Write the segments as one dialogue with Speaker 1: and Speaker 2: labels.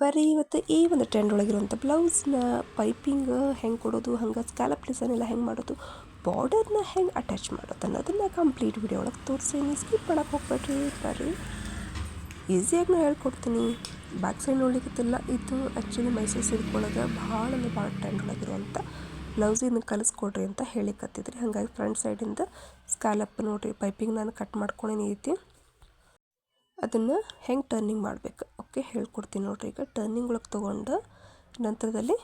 Speaker 1: ಬರೀ ಇವತ್ತು ಈ ಒಂದು ಟ್ರೆಂಡ್ ಒಳಗಿರುವಂಥ ಬ್ಲೌಸ್ನ ಪೈಪಿಂಗ್ ಹೆಂಗೆ ಕೊಡೋದು, ಹಂಗೆ ಸ್ಕ್ಯಾಲಪ್ ಡಿಸೈನ್ ಎಲ್ಲ ಹೆಂಗೆ ಮಾಡೋದು ಬಾರ್ಡರ್ನ ಹೆಂಗೆ ಅಟ್ಯಾಚ್ ಮಾಡೋದು ಅನ್ನೋದನ್ನು ಕಂಪ್ಲೀಟ್ ವಿಡಿಯೋ ಒಳಗೆ ತೋರಿಸೀನಿ. ಸ್ಕಿಪ್ ಮಾಡೋಕೆ ಹೋಗ್ಬೇಡ್ರಿ, ಬರ್ರಿ. ಈಸಿಯಾಗಿ ನಾನು ಹೇಳ್ಕೊಡ್ತೀನಿ. ಬ್ಯಾಕ್ ಸೈಡ್ ನೋಡ್ಲಿಕ್ಕಿಲ್ಲ ಇದು ಆ್ಯಕ್ಚುಲಿ ಮೈಸೂರು ಸಿಲ್ಕ್ ಒಳಗೆ ಭಾಳ ಅಂದರೆ ಭಾಳ ಟ್ರೆಂಡ್ ಒಳಗಿರುವಂಥ ಬ್ಲೌಸ್ ಇದನ್ನು ಕಲಿಸ್ಕೊಡ್ರಿ ಅಂತ ಹೇಳಿಕತ್ತಿದ್ರಿ. ಹಾಗಾಗಿ ಫ್ರಂಟ್ ಸೈಡಿಂದ ಸ್ಕ್ಯಾಲಪ್ ನೋಡಿರಿ ಪೈಪಿಂಗ್ ನಾನು ಕಟ್ ಮಾಡ್ಕೊಂಡೇನಿ ಐತಿ ಅದನ್ನು ಹೆಂಗೆ ಟರ್ನಿಂಗ್ ಮಾಡಬೇಕು? ಓಕೆ ಹೇಳ್ಕೊಡ್ತೀನಿ ನೋಡಿರಿ. ಈಗ ಟರ್ನಿಂಗ್ ಒಳಗೆ ತೊಗೊಂಡು ನಂತರದಲ್ಲಿ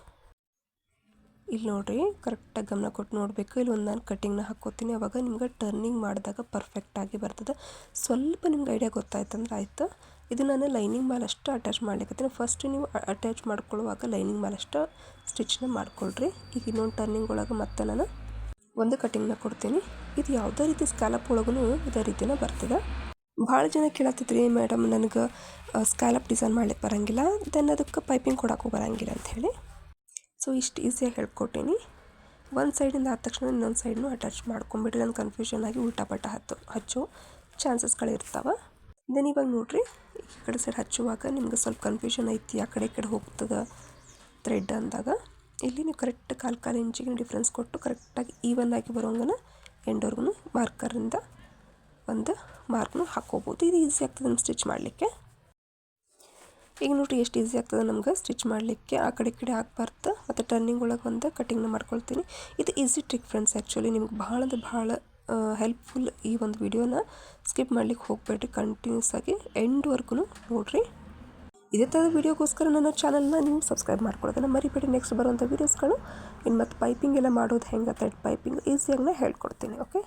Speaker 1: ಇಲ್ಲಿ ನೋಡಿರಿ ಕರೆಕ್ಟಾಗಿ ಗಮನ ಕೊಟ್ಟು ನೋಡಬೇಕು. ಇಲ್ಲಿ ಒಂದು ನಾನು ಕಟ್ಟಿಂಗ್ನ ಹಾಕ್ಕೋತೀನಿ. ಅವಾಗ ನಿಮ್ಗೆ ಟರ್ನಿಂಗ್ ಮಾಡಿದಾಗ ಪರ್ಫೆಕ್ಟಾಗಿ ಬರ್ತದೆ. ಸ್ವಲ್ಪ ನಿಮ್ಗೆ ಐಡಿಯಾ ಗೊತ್ತಾಯ್ತಂದ್ರೆ ಆಯಿತು. ಇದು ನಾನು ಲೈನಿಂಗ್ ಮೇಲೆ ಅಷ್ಟು ಅಟ್ಯಾಚ್ ಮಾಡ್ಲಿಕ್ಕೆ ಫಸ್ಟ್ ನೀವು ಅಟ್ಯಾಚ್ ಮಾಡ್ಕೊಳ್ಳುವಾಗ ಲೈನಿಂಗ್ ಮೇಲೆ ಅಷ್ಟು ಸ್ಟಿಚ್ನ ಮಾಡ್ಕೊಳ್ರಿ. ಈಗ ಇನ್ನೊಂದು ಟರ್ನಿಂಗ್ ಒಳಗೆ ಮತ್ತೆ ನಾನು ಒಂದು ಕಟ್ಟಿಂಗ್ನ ಕೊಡ್ತೀನಿ. ಇದು ಯಾವುದೇ ರೀತಿ ಸ್ಕ್ಯಾಲಪ್ ಒಳಗೂ ಇದೇ ರೀತಿನ ಬರ್ತದೆ. ಭಾಳ ಜನ ಕೇಳತ್ತಿದ್ರಿ ಮೇಡಮ್ ನನಗೆ ಸ್ಕ್ಯಾಲಪ್ ಡಿಸೈನ್ ಮಾಡ್ಲಿಕ್ಕೆ ಬರೋಂಗಿಲ್ಲ, ದೆನ್ ಅದಕ್ಕೆ ಪೈಪಿಂಗ್ ಕೊಡೋಕ್ಕೂ ಬರೋಂಗಿಲ್ಲ ಅಂಥೇಳಿ ಸೊ ಇಷ್ಟು ಈಸಿಯಾಗಿ ಹೇಳ್ಕೊಟ್ಟೀನಿ. ಒಂದು ಸೈಡಿಂದ ಆದ ತಕ್ಷಣ ಇನ್ನೊಂದು ಸೈಡ್ನು ಅಟ್ಯಾಚ್ ಮಾಡ್ಕೊಂಬಿಟ್ರಿ ನನ್ನ ಕನ್ಫ್ಯೂಷನ್ ಆಗಿ ಉಲ್ಟಾ ಪಟ್ಟ ಹತ್ತು, ಹಚ್ಚೋ ಚಾನ್ಸಸ್ಗಳಿರ್ತಾವೆ ದೆನ್ ಇವಾಗ ನೋಡಿರಿ, ಈ ಕಡೆ ಸೈಡ್ ಹಚ್ಚುವಾಗ ನಿಮ್ಗೆ ಸ್ವಲ್ಪ ಕನ್ಫ್ಯೂಷನ್ ಐತಿ, ಆ ಕಡೆ ಈ ಕಡೆ ಹೋಗ್ತದೆ ಥ್ರೆಡ್ ಅಂದಾಗ. ಇಲ್ಲಿ ನೀವು ಕರೆಕ್ಟ್ ಕಾಲು ಕಾಲು ಇಂಚಿಗೆ ಡಿಫ್ರೆನ್ಸ್ ಕೊಟ್ಟು ಕರೆಕ್ಟಾಗಿ ಈವನ್ ಆಗಿ ಬರೋಂಗನ ಎಂಡೋರ್ಗು ಮಾರ್ಕರಿಂದ ಒಂದು ಮಾರ್ಕ್ನು ಹಾಕ್ಕೋಬೋದು. ಇದು ಈಸಿ ಆಗ್ತದೆ ನಮ್ಮ ಸ್ಟಿಚ್ ಮಾಡಲಿಕ್ಕೆ. ಈಗ ನೋಡಿರಿ ಎಷ್ಟು ಈಸಿ ಆಗ್ತದೆ ನಮ್ಗೆ ಸ್ಟಿಚ್ ಮಾಡಲಿಕ್ಕೆ. ಆ ಕಡೆ ಕಡೆ ಹಾಕ್ಬಾರ್ದು ಮತ್ತು ಟರ್ನಿಂಗ್ ಒಳಗೆ ಒಂದು ಕಟಿಂಗ್ನ ಮಾಡ್ಕೊಳ್ತೀನಿ. ಇದು ಈಸಿ ಟ್ರಿಕ್ ಫ್ರೆಂಡ್ಸ್ ಆ್ಯಕ್ಚುಲಿ ನಿಮ್ಗೆ ಭಾಳ ಅಂದ್ರೆ ಭಾಳ ಹೆಲ್ಪ್ಫುಲ್ ಈ ಒಂದು ವಿಡಿಯೋನ ಸ್ಕಿಪ್ ಮಾಡ್ಲಿಕ್ಕೆ ಹೋಗಬೇಡ್ರಿ ಕಂಟಿನ್ಯೂಸ್ ಆಗಿ. ಎಂಡ್ವರೆಗೂ ನೋಡಿರಿ. ಇದೇ ಥರದ ವೀಡಿಯೋಗೋಸ್ಕರ ನನ್ನ ಚಾನಲ್ನ ನೀವು ಸಬ್ಸ್ಕ್ರೈಬ್ ಮಾಡ್ಕೊಳ್ಳೋದನ್ನ ಮರಿಬೇಡಿ. ನೆಕ್ಸ್ಟ್ ಬರುವಂಥ ವೀಡಿಯೋಸ್ಗಳು ಇನ್ನು ಮತ್ತು ಪೈಪಿಂಗ್ ಎಲ್ಲ ಮಾಡೋದು ಹೆಂಗೆ ಥ್ರೆಡ್ ಪೈಪಿಂಗ್ ಈಸಿಯಾಗಿ ಹೇಳ್ಕೊಡ್ತೀನಿ ಓಕೆ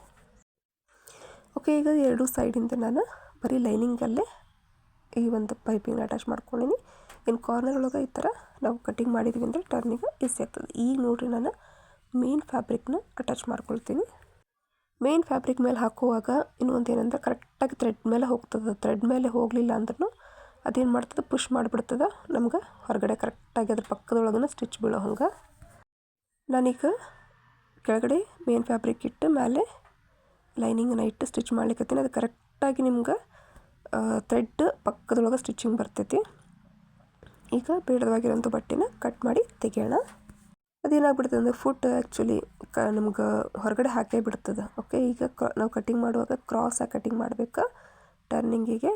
Speaker 1: ಓಕೆ ಈಗ ಎರಡು ಸೈಡಿಂದ ನಾನು ಬರೀ ಲೈನಿಂಗಲ್ಲೇ ಈ ಒಂದು ಪೈಪಿಂಗ್ ಅಟ್ಯಾಚ್ ಮಾಡ್ಕೊಂಡಿನಿ. ಇನ್ನು ಕಾರ್ನರ್ ಒಳಗೆ ಈ ಥರ ನಾವು ಕಟಿಂಗ್ ಮಾಡಿದ್ವಿ ಅಂದರೆ ಟರ್ನಿಗೆ ಈಸಿ ಆಗ್ತದೆ. ಈಗ ನೋಡಿರಿ ನಾನು ಮೇನ್ ಫ್ಯಾಬ್ರಿಕ್ನ ಅಟ್ಯಾಚ್ ಮಾಡ್ಕೊಳ್ತೀನಿ. ಮೇನ್ ಫ್ಯಾಬ್ರಿಕ್ ಮೇಲೆ ಹಾಕುವಾಗ ಇನ್ನೊಂದು ಏನಂದ್ರೆ ಕರೆಕ್ಟಾಗಿ ಥ್ರೆಡ್ ಮೇಲೆ ಹೋಗ್ತದೆ. ಥ್ರೆಡ್ ಮೇಲೆ ಹೋಗಲಿಲ್ಲ ಅಂದ್ರೂ ಅದೇನು ಮಾಡ್ತದೆ? ಪುಷ್ ಮಾಡಿಬಿಡ್ತದೆ. ನಮ್ಗೆ ಹೊರಗಡೆ ಕರೆಕ್ಟಾಗಿ ಅದ್ರ ಪಕ್ಕದೊಳಗನ ಸ್ಟಿಚ್ ಬೀಳೋ ಹಂಗೆ. ನಾನೀಗ ಕೆಳಗಡೆ ಮೇನ್ ಫ್ಯಾಬ್ರಿಕ್ ಇಟ್ಟು ಮೇಲೆ ಲೈನಿಂಗನ್ನು ಇಟ್ಟು ಸ್ಟಿಚ್ ಮಾಡ್ಲಿಕ್ಕತ್ತೀನಿ ಅದು ಕರೆಕ್ಟಾಗಿ ನಿಮ್ಗೆ ಥ್ರೆಡ್ ಪಕ್ಕದೊಳಗೆ ಸ್ಟಿಚಿಂಗ್ ಬರ್ತೈತಿ. ಈಗ ಬೇಡವಾಗಿರೋಂಥ ಬಟ್ಟೆನ ಕಟ್ ಮಾಡಿ ತೆಗೆಯೋಣ. ಅದೇನಾಗ್ಬಿಡ್ತದೆ ಅಂದರೆ ಫುಟ್ ಆ್ಯಕ್ಚುಲಿ ಕ, ನಮ್ಗೆ ಹೊರಗಡೆ ಹಾಕೇ ಬಿಡ್ತದೆ. ಓಕೆ ಈಗ ಕ ನಾವು ಕಟಿಂಗ್ ಮಾಡುವಾಗ ಕ್ರಾಸಾಗಿ ಕಟಿಂಗ್ ಮಾಡಬೇಕು? ಟರ್ನಿಂಗಿಗೆ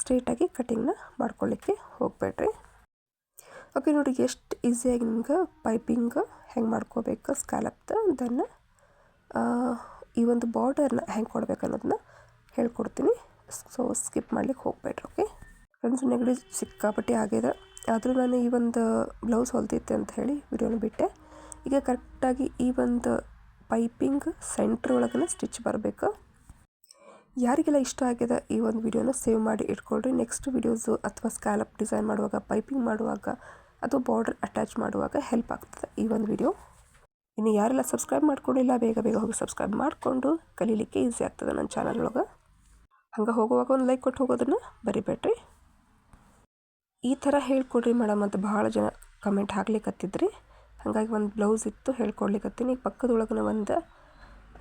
Speaker 1: ಸ್ಟ್ರೇಟಾಗಿ ಕಟಿಂಗ್ನ ಮಾಡ್ಕೊಳ್ಳಿಕ್ಕೆ ಹೋಗಬೇಡ್ರಿ. ಓಕೆ ನೋಡಿ ಎಷ್ಟು ಈಸಿಯಾಗಿ ನಿಮ್ಗೆ ಪೈಪಿಂಗ್ ಹೆಂಗೆ ಮಾಡ್ಕೋಬೇಕು ಸ್ಕ್ಯಾಲಪ್ದು ದೆನ್ ಈ ಒಂದು ಬಾರ್ಡರ್ನ ಹೆಂಗೆ ಕೊಡ್ಬೇಕು ಅನ್ನೋದನ್ನ ಹೇಳ್ಕೊಡ್ತೀನಿ. ಸೊ ಸ್ಕಿಪ್ ಮಾಡ್ಲಿಕ್ಕೆ ಹೋಗ್ಬೇಡ್ರಿ ಓಕೆ ಫ್ರೆಂಡ್ಸ್ ನೆಗಡಿ ಸಿಕ್ಕಾಪಟ್ಟೆ ಆಗಿದೆ. ಆದರೂ ನಾನು ಈ ಒಂದು ಬ್ಲೌಸ್ ಹೊಲ್ದಿತ್ತೆ ಅಂತ ಹೇಳಿ ವಿಡಿಯೋನ ಬಿಟ್ಟೆ. ಈಗ ಕರೆಕ್ಟಾಗಿ ಈ ಒಂದು ಪೈಪಿಂಗ್ ಸೆಂಟ್ರ್ ಒಳಗನೆ ಸ್ಟಿಚ್ ಬರಬೇಕು. ಯಾರಿಗೆಲ್ಲ ಇಷ್ಟ ಆಗಿದೆ ಈ ಒಂದು ವಿಡಿಯೋನ ಸೇವ್ ಮಾಡಿ ಇಟ್ಕೊಳ್ರಿ. ನೆಕ್ಸ್ಟ್ ವಿಡಿಯೋಸು ಅಥವಾ ಸ್ಕ್ಯಾಲಪ್ ಡಿಸೈನ್ ಮಾಡುವಾಗ ಪೈಪಿಂಗ್ ಮಾಡುವಾಗ ಅಥವಾ ಬಾರ್ಡರ್ ಅಟ್ಯಾಚ್ ಮಾಡುವಾಗ ಹೆಲ್ಪ್ ಆಗ್ತದೆ ಈ ಒಂದು ವಿಡಿಯೋ ಇನ್ನು ಯಾರೆಲ್ಲ ಸಬ್ಸ್ಕ್ರೈಬ್ ಮಾಡ್ಕೊಂಡಿಲ್ಲ, ಬೇಗ ಬೇಗ ಹೋಗಿ ಸಬ್ಸ್ಕ್ರೈಬ್ ಮಾಡಿಕೊಂಡು ಕಲೀಲಿಕ್ಕೆ ಈಸಿ ಆಗ್ತದೆ ನನ್ನ ಚಾನಲ್ ಒಳಗೆ. ಹಂಗೆ ಹೋಗುವಾಗ ಒಂದು ಲೈಕ್ ಕೊಟ್ಟು ಹೋಗೋದನ್ನು ಬರಿಬೇಡ್ರಿ ಈ ಥರ ಹೇಳ್ಕೊಡ್ರಿ ಮೇಡಮ್ ಅಂತ ಭಾಳ ಜನ ಕಮೆಂಟ್ ಹಾಕ್ಲಿಕ್ಕತ್ತಿದ್ರಿ ಹಾಗಾಗಿ ಒಂದು ಬ್ಲೌಸ್ ಇತ್ತು ಹೇಳ್ಕೊಡ್ಲಿಕ್ಕತ್ತೀನಿ ಈಗ ಪಕ್ಕದೊಳಗನ ಒಂದು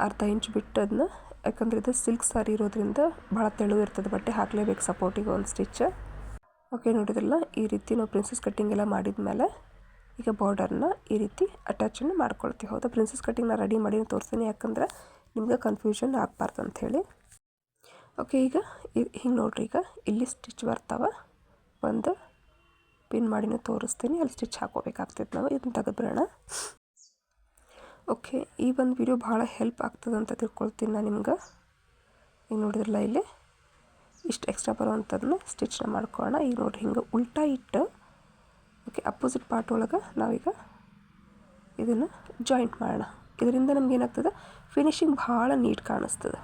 Speaker 1: ಅರ್ಧ ಇಂಚ್ ಬಿಟ್ಟು ಅದನ್ನ ಯಾಕಂದ್ರೆ ಇದು ಸಿಲ್ಕ್ ಸಾರಿ ಇರೋದ್ರಿಂದ ಭಾಳ ತೆಳು ಇರ್ತದೆ, ಬಟ್ಟೆ ಹಾಕಲೇಬೇಕು ಸಪೋರ್ಟಿಗೆ ಒಂದು ಸ್ಟಿಚ್ ಓಕೆ ನೋಡಿದ್ರಲ್ಲ, ಈ ರೀತಿ ನಾವು ಪ್ರಿನ್ಸಸ್ ಕಟ್ಟಿಂಗ್ ಎಲ್ಲ ಮಾಡಿದ ಮೇಲೆ ಈಗ ಬಾರ್ಡರ್ನ ಈ ರೀತಿ ಅಟ್ಯಾಚನ್ನು ಮಾಡ್ಕೊಳ್ತೀವಿ. ಹೌದಾ? ಪ್ರಿನ್ಸಸ್ ಕಟ್ಟಿಂಗ್ನ ರೆಡಿ ಮಾಡಿ ತೋರಿಸ್ತೀನಿ. ಯಾಕಂದ್ರೆ ನಿಮ್ಗೆ ಕನ್ಫ್ಯೂಷನ್ ಆಗಬಾರ್ದು ಅಂಥೇಳಿ ಓಕೆ ಈಗ ಹಿಂಗೆ ನೋಡ್ರಿ, ಈಗ ಇಲ್ಲಿ ಸ್ಟಿಚ್ ಬರ್ತಾವೆ. ಒಂದು ಪಿನ್ ಮಾಡಿನೂ ತೋರಿಸ್ತೀನಿ. ಅಲ್ಲಿ ಸ್ಟಿಚ್ ಹಾಕೋಬೇಕಾಗ್ತೈತೆ ನಾವು. ಇದನ್ನು ತೆಗೆದ್ಬಿಡೋಣ. ಓಕೆ ಈ ಒಂದು ವಿಡಿಯೋ ಭಾಳ ಹೆಲ್ಪ್ ಆಗ್ತದೆ ಅಂತ ತಿಳ್ಕೊಳ್ತೀನಿ ನಾನು ನಿಮ್ಗೆ. ಈಗ ನೋಡಿದ್ರಲ್ಲ ಇಲ್ಲಿ? ಇಷ್ಟು ಎಕ್ಸ್ಟ್ರಾ ಬರೋವಂಥದ್ದನ್ನ ಸ್ಟಿಚ್ನ ಮಾಡ್ಕೊಳ್ಳೋಣ ಈಗ ನೋಡ್ರಿ, ಹಿಂಗೆ ಉಲ್ಟಾ ಇಟ್ಟು ಓಕೆ ಅಪೋಸಿಟ್ ಪಾರ್ಟ್ ಒಳಗೆ ನಾವೀಗ ಇದನ್ನು ಜಾಯಿಂಟ್ ಮಾಡೋಣ. ಇದರಿಂದ ನಮ್ಗೆ ಏನಾಗ್ತದೆ? ಫಿನಿಶಿಂಗ್ ಭಾಳ ನೀಟ್ ಕಾಣಿಸ್ತದೆ.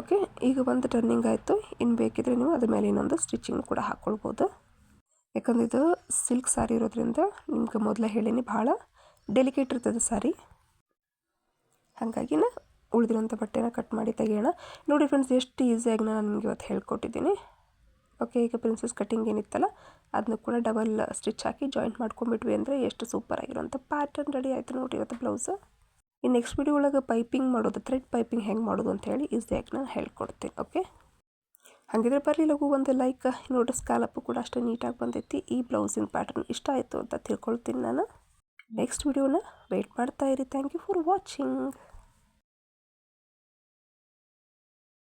Speaker 1: ಓಕೆ ಈಗ ಒಂದು ಟರ್ನಿಂಗ್ ಆಯಿತು. ಇನ್ನು ಬೇಕಿದ್ರೆ ನೀವು ಅದ್ರ ಮೇಲೆ ಇನ್ನೊಂದು ಸ್ಟಿಚಿಂಗ್ ಕೂಡ ಹಾಕ್ಕೊಳ್ಬೋದು ಯಾಕಂದ್ರೆ ಇದು ಸಿಲ್ಕ್ ಸಾರಿ ಇರೋದ್ರಿಂದ ನಿಮ್ಗೆ ಮೊದಲೇ ಹೇಳೀನಿ, ಭಾಳ ಡೆಲಿಕೇಟ್ ಇರ್ತದೆ ಸಾರಿ ಹಾಗಾಗಿ ನಾ ಉಳಿದಿರೋಂಥ ಬಟ್ಟೆನ ಕಟ್ ಮಾಡಿ ತೆಗೆಯೋಣ. ನೋಡಿ ಫ್ರೆಂಡ್ಸ್ ಎಷ್ಟು ಈಸಿಯಾಗಿ ನಾನು ನಿಮಗೆ ಇವತ್ತು ಹೇಳ್ಕೊಟ್ಟಿದ್ದೀನಿ. ಓಕೆ, ಈಗ ಪ್ರಿನ್ಸಸ್ ಕಟ್ಟಿಂಗ್ ಏನಿತ್ತಲ್ಲ ಅದನ್ನು ಕೂಡ ಡಬಲ್ ಸ್ಟಿಚ್ ಹಾಕಿ ಜಾಯಿಂಟ್ ಮಾಡ್ಕೊಂಬಿಟ್ವಿ ಅಂದರೆ ಎಷ್ಟು ಸೂಪರ್ ಆಗಿರೋಂಥ ಪ್ಯಾಟರ್ನ್ ರೆಡಿ ಆಯಿತು ನೋಡಿ ಇವತ್ತು ಬ್ಲೌಸು ಈ ನೆಕ್ಸ್ಟ್ ವಿಡಿಯೋ ಒಳಗೆ ಪೈಪಿಂಗ್ ಮಾಡೋದು ಥ್ರೆಡ್ ಪೈಪಿಂಗ್ ಹೆಂಗೆ ಮಾಡೋದು ಅಂತ ಹೇಳಿ ಈಸಿಯಾಗಿ ನಾನು ಹೇಳ್ಕೊಡ್ತೀನಿ, ಓಕೆ? ಹಾಗಿದ್ರೆ ಬರಲಿ ಲಗು ಒಂದು ಲೈಕ್ ನೋಡಿ ಸ್ಕ್ಯಾಲಪ್ಪು ಕೂಡ ಅಷ್ಟೇ ನೀಟಾಗಿ ಬಂದೈತಿ, ಈ ಬ್ಲೌಸಿನ ಪ್ಯಾಟರ್ನ್ ಇಷ್ಟ ಆಯಿತು ಅಂತ ತಿಳ್ಕೊಳ್ತೀನಿ ನಾನು. ನೆಕ್ಸ್ಟ್ ವಿಡಿಯೋನ ವೆಯ್ಟ್ ಮಾಡ್ತಾ ಇರಿ ಥ್ಯಾಂಕ್ ಯು ಫಾರ್ ವಾಚಿಂಗ್